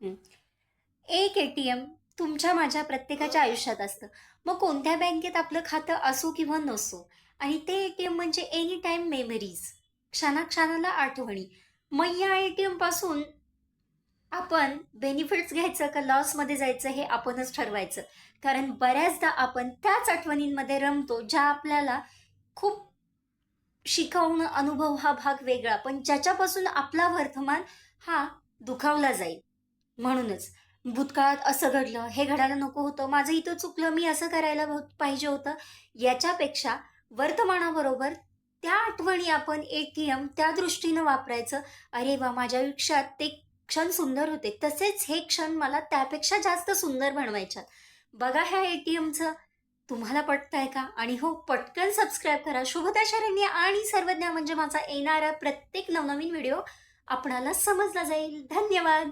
एक ए T M तुमच्या माझ्या प्रत्येकाच्या आयुष्यात असतं. मग कोणत्या बँकेत आपलं खातं असो किंवा नसो आणि ते ए टी एम म्हणजे एनी टाईम मेमरीज क्षणाक्षणाला आठवणी. मग या ए टी एमपासून आपण बेनिफिट्स घ्यायचं का लॉसमध्ये जायचं हे आपणच ठरवायचं. कारण बऱ्याचदा आपण त्याच आठवणींमध्ये रमतो ज्या आपल्याला खूप शिकवणं अनुभव हा भाग वेगळा पण ज्याच्यापासून आपला वर्तमान हा दुखावला जाईल. म्हणूनच. भूतकाळात असं घडलं हे घडायला नको होतं माझं इथं चुकलं मी असं करायला पाहिजे होतं. याच्यापेक्षा वर्तमानाबरोबर त्या आठवणी आपण ए टी एम त्या दृष्टीनं वापरायचं. अरे वा माझ्या आयुष्यात ते क्षण सुंदर होते. तसेच हे क्षण मला त्यापेक्षा जास्त सुंदर बनवायच्यात. बघा ह्या ए टी एमचं तुम्हाला पटतंय का? आणि हो पटकन सबस्क्राईब करा. शुभदा आणि सर्वज्ञ म्हणजे माझा येणारा प्रत्येक नवनवीन व्हिडिओ आपणाला समजला जाईल. धन्यवाद!